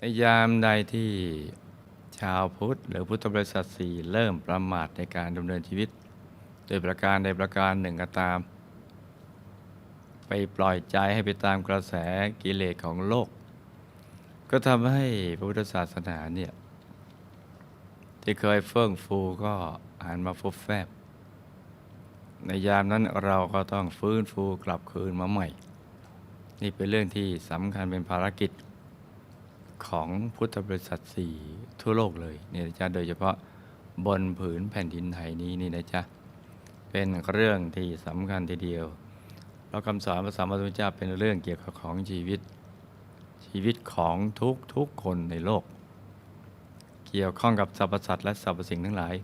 ในยามใดที่ชาวพุทธหรือพุทธบริษัทสี่เริ่มประมาทในการดำเนินชีวิต โดยประการใดประการหนึ่งก็ตาม ไปปล่อยใจให้ไปตามกระแสกิเลสของโลก ก็ทำให้พระพุทธศาสนาเนี่ยที่เคยเฟื่องฟูก็หันมาฟุบแฟบ ในยามนั้นเราก็ต้องฟื้นฟูกลับคืนมาใหม่ นี่เป็นเรื่องที่สำคัญเป็นภารกิจ ของพุทธบริษัทสี่ทั่วโลกเลยเนี่ยนะจ๊ะโดยเฉพาะบนผืนแผ่นดินไทยนี้นี่นะจ๊ะเป็นเรื่องที่สำคัญทีเดียวเราคำสอนพระสัมมาสัมพุทธเจ้าเป็นเรื่องเกี่ยวกับของชีวิต ชีวิตของทุกทุกคนในโลก เกี่ยวข้องกับสรรพสัตว์และสรรพสิ่งทั้งหลาย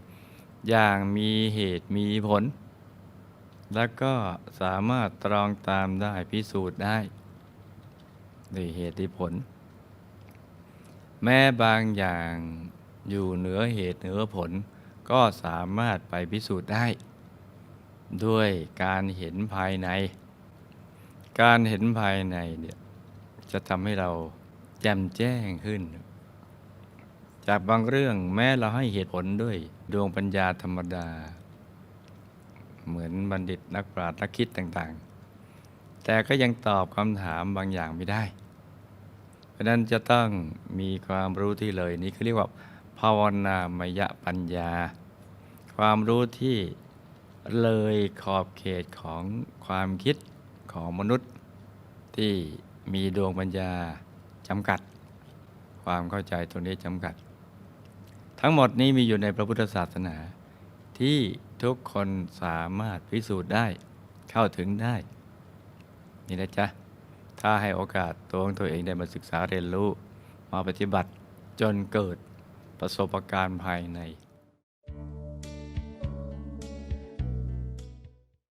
อย่างมีเหตุมีผล และก็สามารถตรองตามได้พิสูจน์ได้ด้วยเหตุผล แม้บางอย่างอยู่เหนือเหตุเหนือผล ก็สามารถไปพิสูจน์ได้ ด้วยการเห็นภายใน การเห็นภายในเนี่ยจะทำให้เราแจ่มแจ้งขึ้น จากบางเรื่องแม้เราให้เหตุผลด้วยดวงปัญญาธรรมดา เหมือนบัณฑิตนักปราชญ์นักคิดต่างๆ แต่ก็ยังตอบคำถามบางอย่างไม่ได้ เพราะนั้นจะต้องมีความรู้ที่เลยนี้เขาเรียกว่า ภาวนามยปัญญา ความรู้ที่เลยขอบเขตของความคิดของมนุษย์ ที่มีดวงปัญญาจำกัด ความเข้าใจตรงนี้จำกัด ทั้งหมดนี้มีอยู่ในพระพุทธศาสนา ที่ทุกคนสามารถพิสูจน์ได้ เข้าถึงได้ นี่นะจ๊ะ ถ้าให้โอกาสตัวของตัวเองได้มาศึกษาเรียนรู้ มาปฏิบัติจนเกิดประสบการณ์ภายใน